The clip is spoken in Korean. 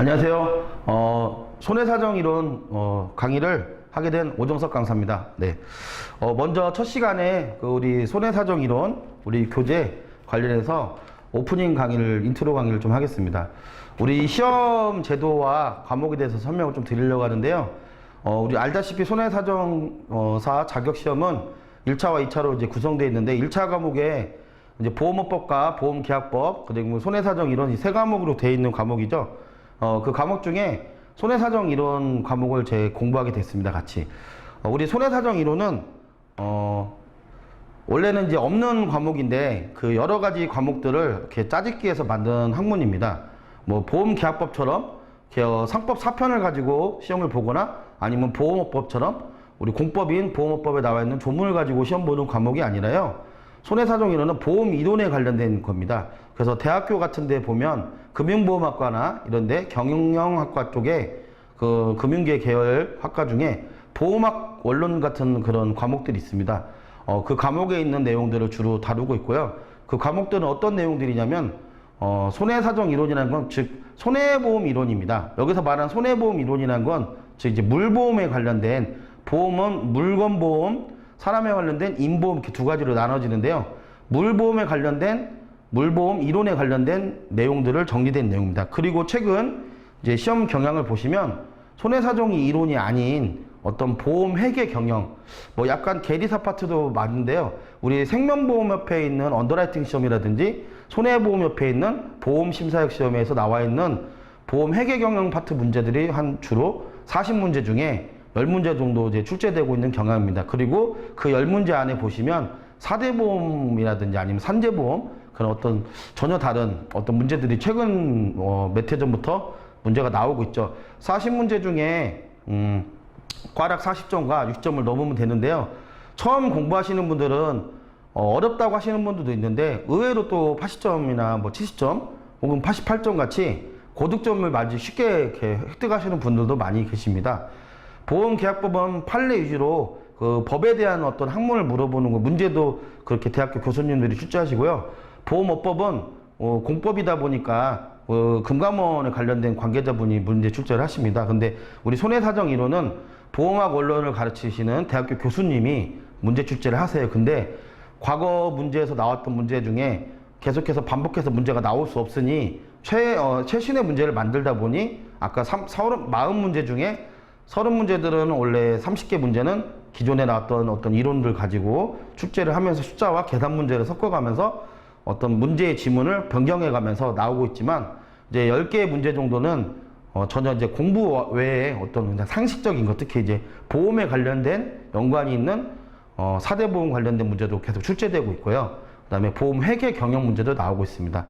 안녕하세요. 어, 손해사정 이론 어, 강의를 하게 된 오정석 강사입니다. 네. 어, 먼저 첫 시간에 그 우리 손해사정 이론 우리 교재 관련해서 오프닝 강의를 인트로 강의를 좀 하겠습니다. 우리 시험 제도와 과목에 대해서 설명을 좀 드리려고 하는데요. 어, 우리 알다시피 손해사정사 자격 시험은 1차와 2차로 이제 구성되어 있는데 1차 과목에 이제 보험업법과 보험계약법 그리고 손해사정 이론 이세 과목으로 되어 있는 과목이죠. 어, 그 과목 중에 손해사정 이론 과목을 제 공부하게 됐습니다. 같이. 어, 우리 손해사정 이론은 어, 원래는 이제 없는 과목인데 그 여러 가지 과목들을 이렇게 짜집기해서 만든 학문입니다. 뭐 보험계약법처럼 어, 상법 사편을 가지고 시험을 보거나 아니면 보험업법처럼 우리 공법인 보험업법에 나와 있는 조문을 가지고 시험 보는 과목이 아니라요. 손해사정 이론은 보험 이론에 관련된 겁니다. 그래서 대학교 같은 데 보면 금융보험학과나 이런 데 경영학과 쪽에 그 금융계 계열 학과 중에 보험학 원론 같은 그런 과목들이 있습니다. 어, 그 과목에 있는 내용들을 주로 다루고 있고요. 그 과목들은 어떤 내용들이냐면 어, 손해사정 이론이라는 건 즉 손해보험 이론입니다. 여기서 말하는 손해보험 이론이라는 건 즉 이제 물보험에 관련된 보험은 물건보험, 사람에 관련된 인보험 이렇게 두 가지로 나눠지는데요. 물보험에 관련된 물보험 이론에 관련된 내용들을 정리된 내용입니다. 그리고 최근 이제 시험 경향을 보시면 손해사정이 이론이 아닌 어떤 보험 회계 경영, 뭐 약간 계리사 파트도 맞는데요. 우리 생명보험협회에 있는 언더라이팅 시험이라든지 손해보험협회에 있는 보험심사역 시험에서 나와 있는 보험 회계 경영 파트 문제들이 한 주로 40문제 중에 10문제 정도 이제 출제되고 있는 경향입니다. 그리고 그 10문제 안에 보시면 사대보험이라든지 아니면 산재보험 그런 어떤 전혀 다른 어떤 문제들이 최근 어, 몇 해 전부터 문제가 나오고 있죠. 40문제 중에 음, 꽈락 40점과 60점을 넘으면 되는데요. 처음 공부하시는 분들은 어, 어렵다고 하시는 분들도 있는데 의외로 또 80점이나 뭐 70점 혹은 88점 같이 고득점을 많이 쉽게 이렇게 획득하시는 분들도 많이 계십니다. 보험계약법은 판례 위주로 그 법에 대한 어떤 학문을 물어보는 거 문제도 그렇게 대학교 교수님들이 출제하시고요. 보험업법은 어, 공법이다 보니까 어, 금감원에 관련된 관계자분이 문제 출제를 하십니다. 근데 우리 손해사정 이론은 보험학 원론을 가르치시는 대학교 교수님이 문제 출제를 하세요. 근데 과거 문제에서 나왔던 문제 중에 계속해서 반복해서 문제가 나올 수 없으니 최, 어, 최신의 문제를 만들다 보니 아까 3, 40문제 중에 30문제들은 원래 30개 문제는 기존에 나왔던 어떤 이론들 가지고 출제를 하면서 숫자와 계산 문제를 섞어가면서 어떤 문제의 지문을 변경해 가면서 나오고 있지만 이제 10개의 문제 정도는 어, 전혀 이제 공부 외에 어떤 그냥 상식적인 것, 특히 이제 보험에 관련된 연관이 있는 어, 사대 보험 관련된 문제도 계속 출제되고 있고요. 그 다음에 보험 회계 경영 문제도 나오고 있습니다.